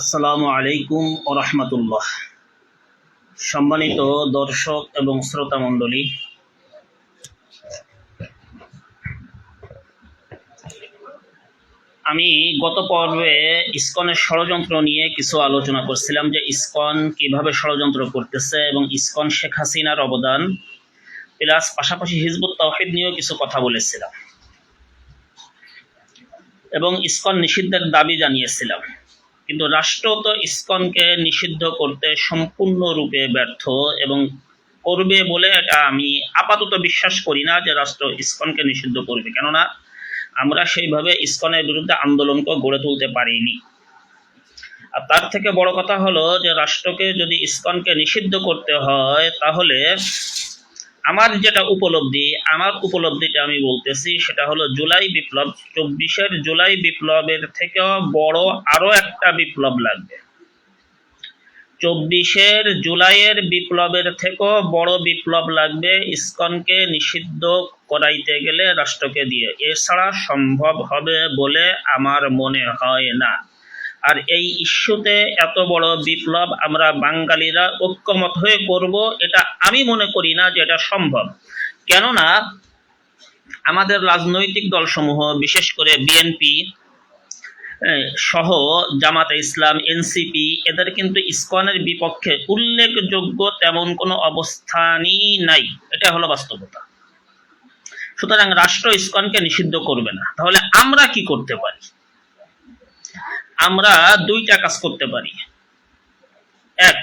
আসসালামু আলাইকুম ও রহমতুল্লাহ। সম্মানিত দর্শক এবং শ্রোতা মণ্ডলী, আমি গত পর্বে ইসকনের ষড়যন্ত্র নিয়ে কিছু আলোচনা করছিলাম যে ইসকন কীভাবে ষড়যন্ত্র করতেছে এবং ইসকন শেখ হাসিনার অবদান, প্লাস পাশাপাশি হিজবুত তাওহিদ নিয়েও কিছু কথা বলেছিলাম এবং ইসকন নিষিদ্ধের দাবি জানিয়েছিলাম। কিন্তু রাষ্ট্র তো ইসকনকে নিষিদ্ধ করতে সম্পূর্ণরূপে ব্যর্থ এবং করবে বলে এটা আমি আপাতত বিশ্বাস করি না যে রাষ্ট্র ইসকনকে নিষিদ্ধ করবে। কেননা আমরা সেইভাবে ইসকনের বিরুদ্ধে আন্দোলনকে গড়ে তুলতে পারিনি। আর তার থেকে বড় কথা হলো যে রাষ্ট্রকে যদি ইসকনকে নিষিদ্ধ করতে হয়, তাহলে আমার যেটা উপলব্ধি, আমার উপলব্ধিটা আমি বলতেছি, সেটা হলো জুলাই বিপ্লব, চব্বিশের জুলাই বিপ্লবের থেকেও বড় আরও একটা বিপ্লব লাগবে। চব্বিশের জুলাইয়ের বিপ্লবের থেকেও বড় বিপ্লব লাগবে ইসকনকে নিষিদ্ধ করাইতে গেলে রাষ্ট্রকে দিয়ে। এছাড়া সম্ভব হবে বলে আমার মনে হয় না। আর এই ইস্যুতে এত বড় বিপ্লব আমরা বাঙালিরা ঐক্যমত হয়ে করব, এটা আমি মনে করি না যে এটা সম্ভব। কেননা আমাদের রাজনৈতিক দলসমূহ, বিশেষ করে বিএনপি সহ জামাতে ইসলাম, এনসিপি, এদের কিন্তু ইসকনের বিপক্ষে উল্লেখযোগ্য তেমন কোনো অবস্থানই নাই। এটা হলো বাস্তবতা। সুতরাং রাষ্ট্র ইসকনকে নিষিদ্ধ করবে না। তাহলে আমরা কি করতে পারি? আমরা দুইটা কাজ করতে পারি। এক,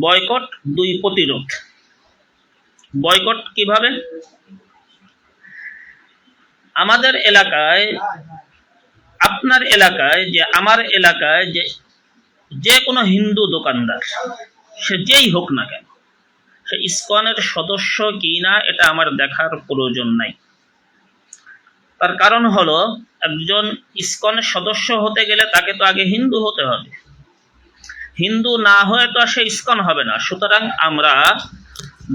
বয়কট, দুই, প্রতিরোধ। বয়কট কীভাবে? আমাদের এলাকায়, আপনার এলাকায় যে, আমার এলাকায় যে যে কোনো হিন্দু দোকানদার, সে যেই হোক না কেন, সে ইসকনের সদস্য কি না, এটা আমার দেখার প্রয়োজন নাই। তার কারণ হলো, একজন ইসকনের সদস্য হতে গেলে তাকে তো আগে হিন্দু হতে হবে। হিন্দু না হয়ে তো সে ইসকন হবে না। সুতরাং আমরা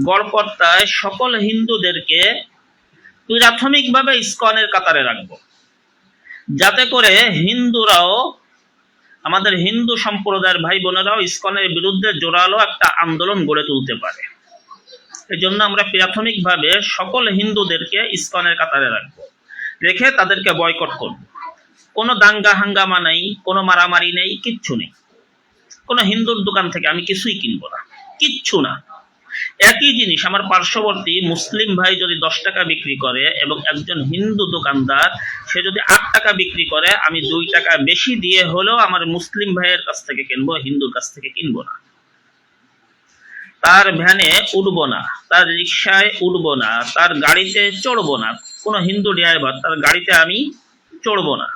গড়পড়তায় সকল হিন্দুদেরকে প্রাথমিকভাবে ইসকনের কাতারে রাখব। যাতে করে হিন্দুরাও, আমাদের হিন্দু সম্প্রদায়ের ভাই বোনেরাও ইসকনের বিরুদ্ধে জোরালো একটা আন্দোলন গড়ে তুলতে পারে। এই জন্য আমরা প্রাথমিকভাবে সকল হিন্দুদেরকে ইসকনের কাতারে রাখব। রেখে তাদেরকে বয়কট করব। কোনো দাঙ্গা হাঙ্গামা নেই, কোনো মারামারি নেই, কিচ্ছু নেই। কোনো হিন্দুর দোকান থেকে আমি কিছুই কিনবো না, কিচ্ছু না। একই জিনিস, আমার পার্শ্ববর্তী মুসলিম ভাই যদি দশ টাকা বিক্রি করে এবং একজন হিন্দু দোকানদার, সে যদি আট টাকা বিক্রি করে, আমি দুই টাকা বেশি দিয়ে হলেও আমার মুসলিম ভাইয়ের কাছ থেকে কিনবো, হিন্দুর কাছ থেকে কিনবো না। তার ভ্যানে উঠবো না, তার রিক্সায় উঠবো না, তার গাড়িতে চড়বো না কোনো হিন্দু ড্রাইভার তার গাড়িতে আমি চড়বো না।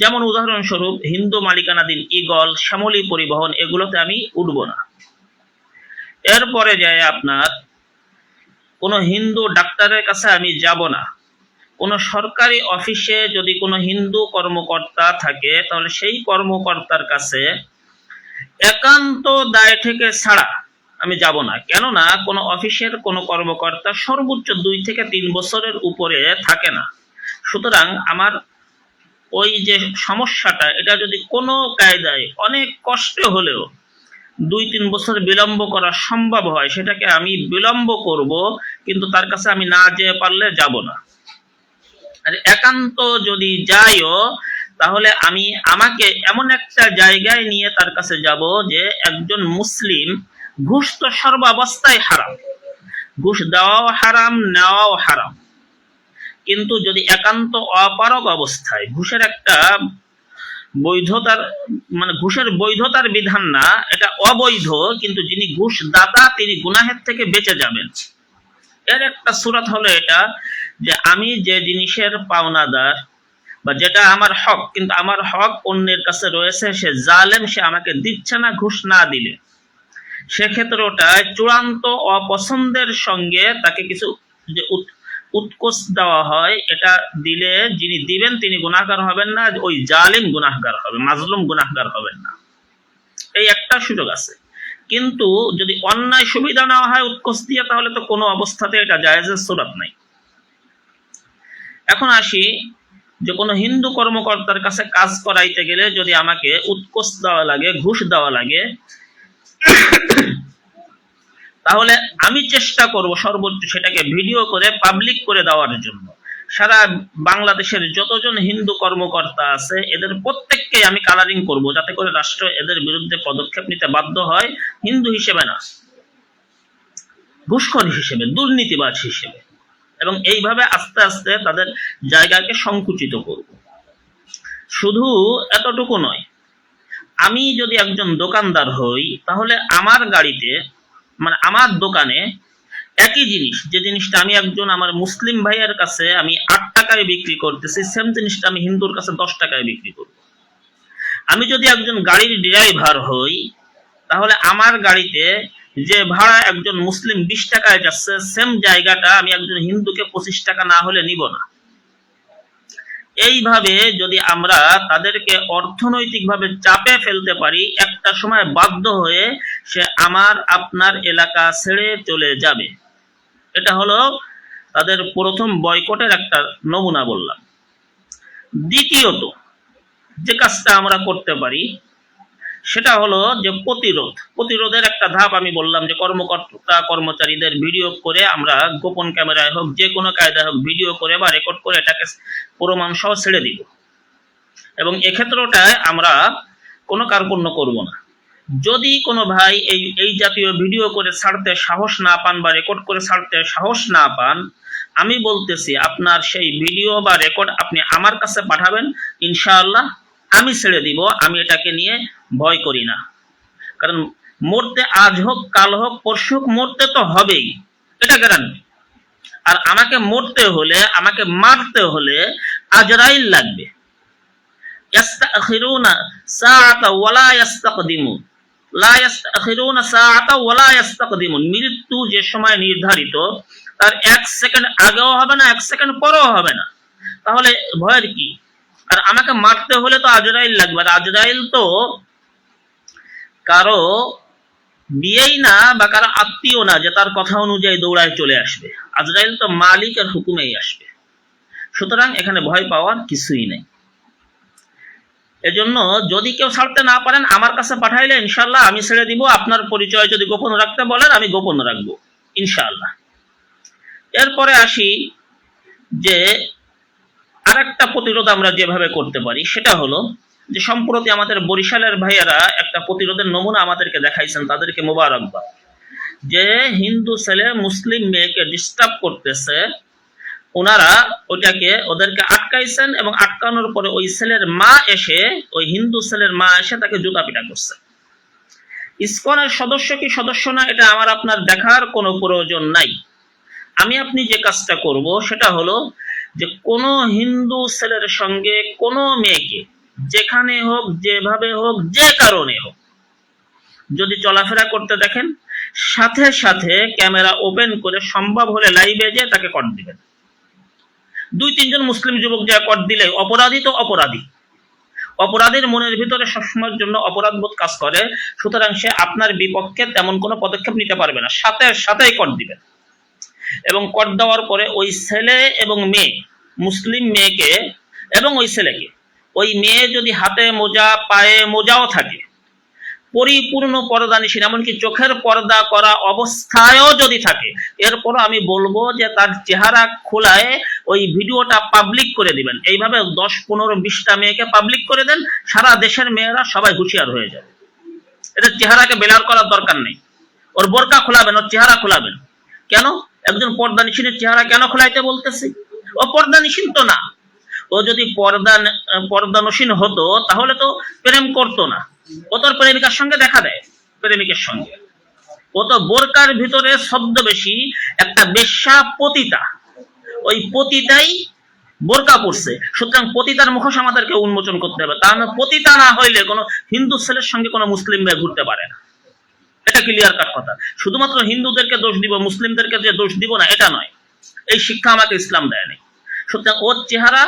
যেমন উদাহরণস্বরূপ, হিন্দু মালিকানাধীন ইগল শ্যামলী পরিবহন এগুলোতে আমি উঠবো না। এরপরে যায় আপনার, কোনো হিন্দু ডাক্তারের কাছে আমি যাব না। কোনো সরকারি অফিসে যদি কোনো হিন্দু কর্মকর্তা থাকে, তাহলে সেই কর্মকর্তার কাছে একান্ত দায় থেকে ছাড়া আমি যাব না। কেননা, কোনো অফিসের কোনো কর্মকর্তা সর্বোচ্চ দুই থেকে তিন বছরের উপরে থাকে না। সুতরাং আমার ওই যে সমস্যাটা, এটা যদি কোনো কায়দায় অনেক কষ্ট হলেও দুই তিন বছর বিলম্ব করা সম্ভব হয়, সেটাকে আমি বিলম্ব করব, কিন্তু তার কাছে আমি না যেয়ে পারলে যাব না। আর একান্ত যদি যাইও, তাহলে আমি আমাকে এমন একটা জায়গায় নিয়ে তার কাছে যাব যে একজন মুসলিম ঘুষ তো সর্বাবস্থায় হারাম। ঘুষ দেওয়াও হারাম, নেওয়াও হারাম। কিন্তু যদি একান্ত অপারক অবস্থায় ঘুষের একটা বৈধতার মানে ঘুষের বৈধতার বিধান না, এটা অবৈধ, কিন্তু যিনি ঘুষ দাতা তিনি গুনাহের থেকে বেঁচে যাবেন। এর একটা সুরাত হলো এটা যে আমি যে জিনিসের পাওনাদার বা যেটা আমার হক, কিন্তু আমার হক অন্যের কাছে রয়েছে, সে জালেম, সে আমাকে দিচ্ছে না ঘুষ না দিলে। সেক্ষেত্রে ওটায় চূড়ান্ত অপছন্দের সঙ্গে তাকে কিছু যে উৎকোচ দেওয়া হয়, এটা দিলে যিনি দিবেন তিনি গুনাহগার হবেন না ওই জালিম গুনাহগার হবে, মাজলুম গুনাহগার হবেন না। এই একটা সুযোগ আছে। কিন্তু যদি অন্যায় সুবিধা নেওয়া হয় উৎকোচ দিয়ে, তাহলে তো কোনো অবস্থাতে এটা জায়েজের সুরাত নাই। এখন আসি যে কোনো হিন্দু কর্মকর্তার কাছে কাজ করাইতে গেলে যদি আমাকে উৎকোচ দেওয়া লাগে, ঘুষ দেওয়া লাগে তাহলে আমি চেষ্টা করব সর্বোচ্চ সেটাকে ভিডিও করে পাবলিক করে দেওয়ার জন্য। সারা বাংলাদেশের যতজন হিন্দু কর্মকর্তা আছে, এদের প্রত্যেককে আমি কালারিং করব যাতে করে রাষ্ট্র এদের বিরুদ্ধে পদক্ষেপ নিতে বাধ্য হয়, হিন্দু হিসেবে না ঘুষখোর হিসেবে, দুর্নীতিবাজ হিসেবে। এবং এইভাবে আস্তে আস্তে তাদের জায়গাকে সংকুচিত করব। শুধু এতটুকু নয় আমি যদি একজন দোকানদার হই, তাহলে আমার গাড়িতে মানে আমার দোকানে একই জিনিস। যে জিনিসটা আমি একজন আমার মুসলিম ভাইয়ের কাছে আমি আট টাকায় বিক্রি করতেছি সেম জিনিসটা আমি হিন্দুর কাছে দশ টাকায় বিক্রি করব। আমি যদি একজন গাড়ির ড্রাইভার হই, তাহলে আমার গাড়িতে যে ভাড়া একজন মুসলিম বিশ টাকায় যাচ্ছে সেম জায়গাটা আমি একজন হিন্দুকে পঁচিশ টাকা না হলে নিব না। এইভাবে যদি আমরা তাদেরকে অর্থনৈতিকভাবে চাপে ফেলতে পারি, একটা সময় বাধ্য হয়ে সে আমার, আপনার এলাকা ছেড়ে চলে যাবে। এটা হলো তাদের প্রথম বয়কটের একটা নমুনা বললাম। দ্বিতীয়ত, যে কাজটা আমরা করতে পারি সেটা হলো যে প্রতিরোধ। প্রতিরোধের একটা ধাপ আমি বললাম যে কর্মকর্তা, কর্মচারীদের ভিডিও করে আমরা গোপন ক্যামেরায় হোক, যে কোনো কায়দায় হোক ভিডিও করে বা রেকর্ড করে এটাকে প্রমাণ সহ ছেড়ে দিব। এবং এক্ষেত্রটায় আমরা কোনো কার্পণ্য করব না। যদি কোনো ভাই এই এই জাতীয় ভিডিও করে ছাড়তে সাহস না পান বা রেকর্ড করে ছাড়তে সাহস না পান, আমি বলতেছি আপনার সেই ভিডিও বা রেকর্ড আপনি আমার কাছে পাঠাবেন, ইনশাআল্লাহ আমি ছেড়ে দিব, আমি এটাকে নিয়ে ভয় করি না। কারণ মরতে আজ হোক, কাল হোক, পরশু হোক, মরতে তো হবেই, এটা গ্যারান্টি আর আমাকে মরতে হলে, আমাকে মারতে হলে আজরাইল লাগবে। মৃত্যু যে সময় নির্ধারিত, তার এক সেকেন্ড আগেও হবে না, এক সেকেন্ড পরেও হবে না। তাহলে ভয়ের কি? আর আমাকে মারতে হলে তো আজরাইল লাগবে, আর আজরাইল তো কারও বিয়েই না বা কারও আত্মীয় না যে তার কথা অনুযায়ী দৌড়ায় চলে আসবে। আজরাইল তো মালিকের হুকুমেই আসবে। সুতরাং এখানে ভয় পাওয়ার কিছুই নেই। এজন্য যদি কেউ ছাড়তে না পারেন, আমার কাছে পাঠাইলে ইনশাল্লাহ আমি ছেড়ে দিব। আপনার পরিচয় যদি গোপন রাখতে বলেন, আমি গোপন রাখব ইনশাল্লাহ এরপরে আসি যে আরেকটা প্রতিরোধ আমরা যেভাবে করতে পারি, সেটা হলো যে সম্প্রতি আমাদের বরিশালের ভাইয়েরা একটা প্রতিরোধের নমুনা আমাদেরকে দেখাইছেন, তাদেরকে মোবারকবাদ। যে হিন্দু ছেলে মুসলিম মেয়েকে ডিস্টার্ব করতেছে, ওনারা ওটাকে ওদেরকে আটকাইছেন এবং আটকানোর পরে ওই ছেলের মা এসে, ওই হিন্দু ছেলের মা এসে তাকে জুতা পিটা করছে। ইসকনের সদস্য কি সদস্য না, এটা আমার আপনার দেখার কোনো প্রয়োজন নাই। আমি আপনি যে কাজটা করব, সেটা হলো যে কোনো হিন্দু ছেলের সঙ্গে কোনো মেয়েকে, যেখানে হোক, যেভাবে হোক, যে কারণে হোক, যদি চলাফেরা করতে দেখেন, সাথে সাথে ক্যামেরা ওপেন করে সম্ভব হলে লাইভে যে তাকে কট দিবেন। দুই তিনজন মুসলিম যুবক যা কট দিলে, অপরাধী তো অপরাধী। অপরাধীর মনের ভিতরে সবসময়ের জন্য অপরাধবোধ কাজ করে, সুতরাং সে আপনার বিপক্ষে তেমন কোনো পদক্ষেপ নিতে পারবে না। সাথে সাথেই কট দিবেন। এবং কট দেওয়ার পরে ওই ছেলে এবং মেয়ে, মুসলিম মেয়েকে এবং ওই ছেলেকে, ওই মেয়ে যদি হাতে মোজা, পায়ে মোজাও থাকে, পরিপূর্ণ পর্দা নিশীন এমনকি চোখের পর্দা করা অবস্থায়ও যদি থাকে এরপর আমি বলব যে তার চেহারা খোলায় ওই ভিডিওটা পাবলিক করে দিবেন। এইভাবে দশ, পনেরো, বিশটা মেয়েকে পাবলিক করে দেন, সারা দেশের মেয়েরা সবাই হুঁশিয়ার হয়ে যাবে। এদের চেহারাকে বেলার করার দরকার নেই। ওর বোরকা খোলাবেন, ওর চেহারা খোলাবেন। কেন? একজন পর্দা নিশীনের চেহারা কেন খোলাইতে বলতেছি? ও পর্দা নিশীন তো না। ও যদি পর্দা পর্দানসীন হতো, তাহলে তো প্রেম করতো না। ও তোর প্রেমিকার সঙ্গে দেখা দেয়, প্রেমিকের সঙ্গে। ও তো বোরকার ভিতরে শব্দ বেশি, একটা বেশ্যা পতিতা। ওই পতিতাই বোরকা পড়ছে সুতরাং পতিতার মুখোশ আমাদেরকে উন্মোচন করতে হবে। কারণ পতিতা না হইলে কোনো হিন্দু ছেলের সঙ্গে কোনো মুসলিম মেয়ে ঘুরতে পারে না। এটা ক্লিয়ার কাট কথা। শুধুমাত্র হিন্দুদেরকে দোষ দিব, মুসলিমদেরকে যে দোষ দিব না, এটা নয়। এই শিক্ষা আমাকে ইসলাম দেয়নি। সুতরাং ওর চেহারা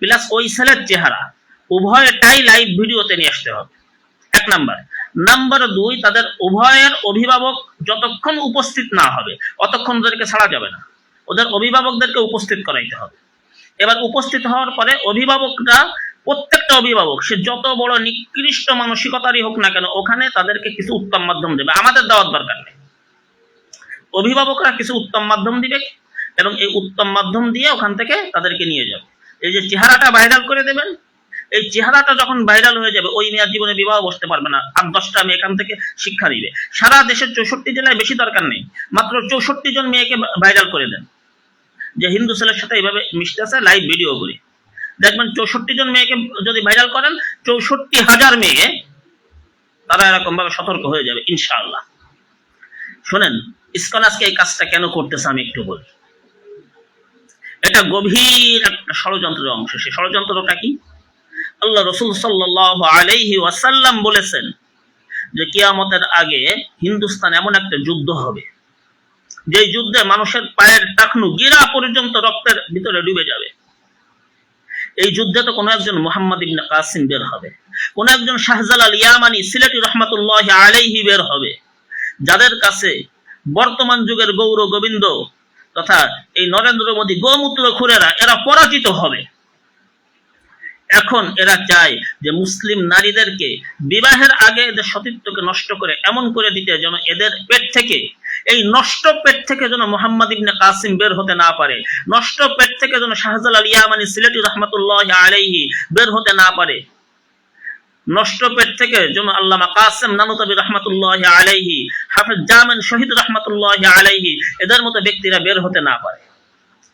প্লাস ওই ছেলের চেহারা উভয়টাই লাইভ ভিডিওতে নিয়ে আসতে হবে। এক নাম্বার নাম্বার দুই, তাদের উভয়ের অভিভাবক যতক্ষণ উপস্থিত না হবে, অতক্ষণ ওদেরকে ছাড়া যাবে না। ওদের অভিভাবকদেরকে উপস্থিত করাইতে হবে। এবার উপস্থিত হওয়ার পরে অভিভাবকরা প্রত্যেকটা অভিভাবক, সে যত বড় নিকৃষ্ট মানসিকতারই হোক না কেন, ওখানে তাদেরকে কিছু উত্তম মাধ্যম দেবে। আমাদের দেওয়ার দরকার নেই। অভিভাবকরা কিছু উত্তম মাধ্যম দিবে এবং এই উত্তম মাধ্যম দিয়ে ওখান থেকে তাদেরকে নিয়ে যাবে। এই যে চেহারাটা ভাইরাল করে দেবেন, এই চেহারাটা যখন ভাইরাল হয়ে যাবে, ওই মেয়ের জীবনে বিবাহ বসতে পারবে না। আট, দশটা মেয়ে এখান থেকে শিক্ষা দিবে। সারা দেশের চৌষট্টি জেলায় বেশি দরকার নেই। মাত্র চৌষট্টি জন মেয়েকে ভাইরাল করে দেন। যে হিন্দু ছেলের সাথে এইভাবে মিশতেছে লাইভ ভিডিও করে। দেখবেন চৌষট্টি জন মেয়েকে যদি ভাইরাল করেন, চৌষট্টি হাজার মেয়ে তারা এরকম ভাবে সতর্ক হয়ে যাবে, ইনশাআল্লাহ। শোনেন ইসকন আজকে এই কাজটা কেন করতেছে আমি একটু বলি। এটা গভীর একটা ষড়যন্ত্রের অংশ, সেই ষড়যন্ত্রটা কি? আল্লাহ রসুল সাল্লাহ আলাইহি ওয়াসাল্লাম বলেছেন যে কিয়ামতের আগে হিন্দুস্তান এমন একটা যুদ্ধ হবে যে যুদ্ধে মানুষের পায়ের টাকনু গিরা পর্যন্ত রক্তের ভিতরে ডুবে যাবে। এই যুদ্ধে তো কোনো একজন মোহাম্মদ ইবনে কাসিম বের হবে। কোন একজন শাহজালাল ইয়ামানি সিলেটি রহমতুল্লাহ আলাইহি বের হবে। যাদের কাছে বর্তমান যুগের গৌর গোবিন্দ তথা এই নরেন্দ্র মোদী গোমূত্র খুরেরা, এরা পরাজিত হবে। এখন এরা চায় যে মুসলিম নারীদেরকে বিবাহের আগে এদের সতীত্বকে নষ্ট করে এমন করে দিতে যেন এদের পেট থেকে, এই নষ্ট পেট থেকে যেন মোহাম্মদ ইবনে কাসিম বের হতে না পারে, নষ্ট পেট থেকে যেন শাহজালাল ইয়ামানি সিলেটি রহমতুল্লাহ আলাইহি বের হতে না পারে। নষ্ট পেট থেকে যেন আল্লামা কাসেম নানুতবি রহমতুল্লাহ আলাইহি, হাফিজ জামান শহীদ রহমতুল্লাহ আলাইহি, এদের মতো ব্যক্তিরা বের হতে না পারে।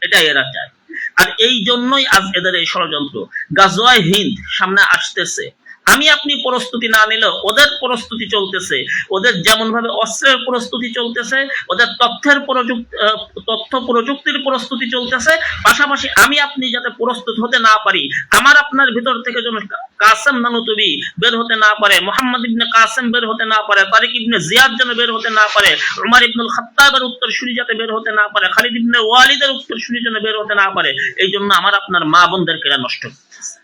এটাই এরা চায়। আর এই জন্যই আজ এদের এই ষড়যন্ত্র। গাজওয়াই হিন্দ সামনে আসতেছে। আমি আপনি প্রস্তুতি না নিলেও ওদের প্রস্তুতি চলতেছে। ওদের যেমন ভাবে অস্ত্রের প্রস্তুতি চলতেছে, ওদের তথ্যের প্রযুক্তি তথ্য প্রযুক্তির প্রস্তুতি চলতেছে, পাশাপাশি আমি আপনি যাতে প্রস্তুত হতে না পারি, আমার আপনার ভিতর থেকে যেন কাসেম নানুতুবি বের হতে না পারে, মোহাম্মদ ইবনে কাসেম বের হতে না পারে, তারিক ইবনে জিয়াদ যেন বের হতে না পারে, উমার ইবনুল খাত্তাবের উত্তর সুরি যাতে বের হতে না পারে, খালিদ ইবনে ওয়ালিদের উত্তর সুরি যেন বের হতে না পারে এই জন্য আমার আপনার মা বোনদেরকে নষ্ট করতেছে।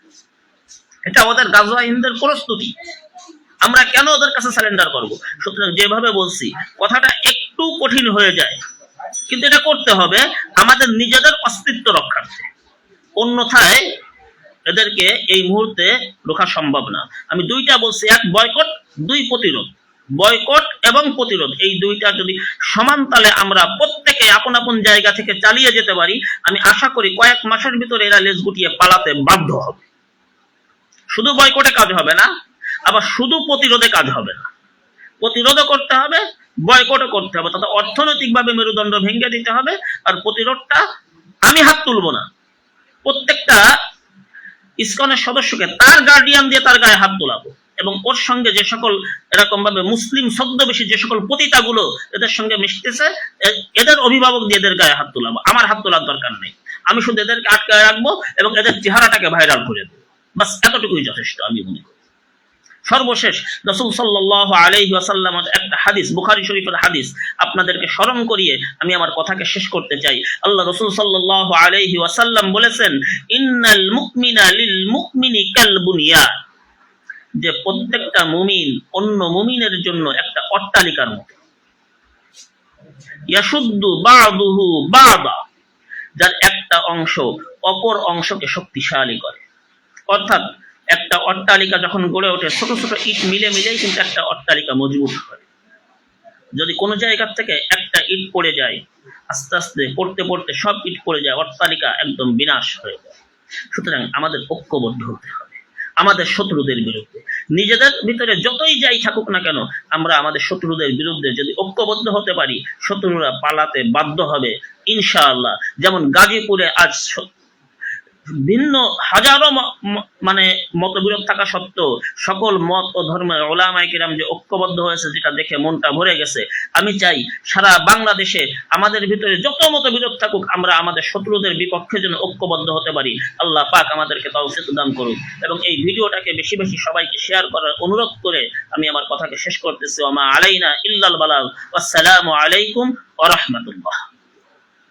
এটা ওদের গাজওয়া হিন্দের প্রস্তুতি। আমরা কেন ওদের কাছে স্যালেন্ডার করব? সুতরাং যেভাবে বলছি, কথাটা একটু কঠিন হয়ে যায়। কিন্তু এটা করতে হবে আমাদের নিজেদের অস্তিত্ব রক্ষার্থে। অন্যথায় এদেরকে এই মুহূর্তে রোখা সম্ভব না। আমি দুইটা বলছি, এক বয়কট, দুই প্রতিরোধ। বয়কট এবং প্রতিরোধ। এই দুইটা যদি সমান তালে আমরা প্রত্যেকে আপন আপন জায়গা থেকে চালিয়ে যেতে পারি, আমি আশা করি কয়েক মাসের ভিতরে এরা লেজ গুটিয়ে পালাতে বাধ্য হবে। শুধু বয়কটে কাজ হবে না, আবার শুধু প্রতিরোধে কাজ হবে না। প্রতিরোধও করতে হবে বয়কটও করতে হবে। তথা অর্থনৈতিকভাবে মেরুদণ্ড ভেঙে দিতে হবে, আর প্রতিরোধটা আমি হাত তুলবো না। প্রত্যেকটা ইসকনের সদস্যকে তার গার্ডিয়ান দিয়ে তার গায়ে হাত তোলাবো। এবং ওর সঙ্গে যে সকল এরকম ভাবে মুসলিম ছদ্মবেশী যে সকল পতিতাগুলো এদের সঙ্গে মিশতেছে এদের অভিভাবক দিয়ে এদের গায়ে হাত তোলাবো। আমার হাত তোলার দরকার নেই। আমি শুধু এদেরকে আটকায় রাখব এবং এদের চেহারাটাকে ভাইরাল করে দেবো। বাস, এতটুকুই যথেষ্ট আমি মনে করি। সর্বশেষ রসুল সাল্লাহ আলাইহি ওয়াসাল্লামের একটা হাদিস, বুখারী শরীফের হাদিস, আপনাদেরকে স্মরণ করিয়ে আমি আমার কথাকে শেষ করতে চাই। আল্লাহ রসুল সাল্লাহ আলাইহি ওয়াসাল্লাম বলেছেন, ইন্নাল মুকমিনা লিল মুকমিনি কাল বুনিয়ান যে প্রত্যেকটা মুমিন অন্য মুমিনের জন্য একটা অট্টালিকার মতো। ইয়াসুদ্দু বাদুহু বাদা, যার একটা অংশ অপর অংশকে শক্তিশালী করে। অর্থাৎ একটা অট্টালিকা যখন গড়ে ওঠে, ছোট ছোট ইট মিলে মিলেই কিন্তু একটা অট্টালিকা মজবুত হয়। যদি কোনো জায়গা থেকে একটা ইট পড়ে যায়, আস্তে আস্তে পড়তে পড়তে সব ইট পড়ে যায়, অট্টালিকা একদম বিনাশ হয়ে যায়। সুতরাং আমাদের ঐক্যবদ্ধ হতে হবে। আমাদের শত্রুদের বিরুদ্ধে। নিজেদের ভিতরে যতই যাই থাকুক না কেন, আমরা আমাদের শত্রুদের বিরুদ্ধে যদি ঐক্যবদ্ধ হতে পারি, শত্রুরা পালাতে বাধ্য হবে, ইনশাআল্লাহ। যেমন গাজীপুরে আজ ভিন্ন, হাজারো মানে মতবিরোধ থাকা সত্ত্বেও সকল মত ও ধর্মের ওলামাই কিরাম যে ঐক্যবদ্ধ হয়েছে, যেটা দেখে মনটা ভরে গেছে, আমি চাই সারা বাংলাদেশে আমাদের ভিতরে যত মতবিরোধ থাকুক, আমরা আমাদের শত্রুদের বিপক্ষে যেন ঐক্যবদ্ধ হতে পারি। আল্লাহ পাক আমাদেরকে তৌফিক দান করুক। এবং এই ভিডিওটাকে বেশি বেশি সবাইকে শেয়ার করার অনুরোধ করে আমি আমার কথাকে শেষ করতেছি। ওমা আলাইনা ইল্লাল বালাগ। আসসালামু আলাইকুম ওয়া রাহমাতুল্লাহ।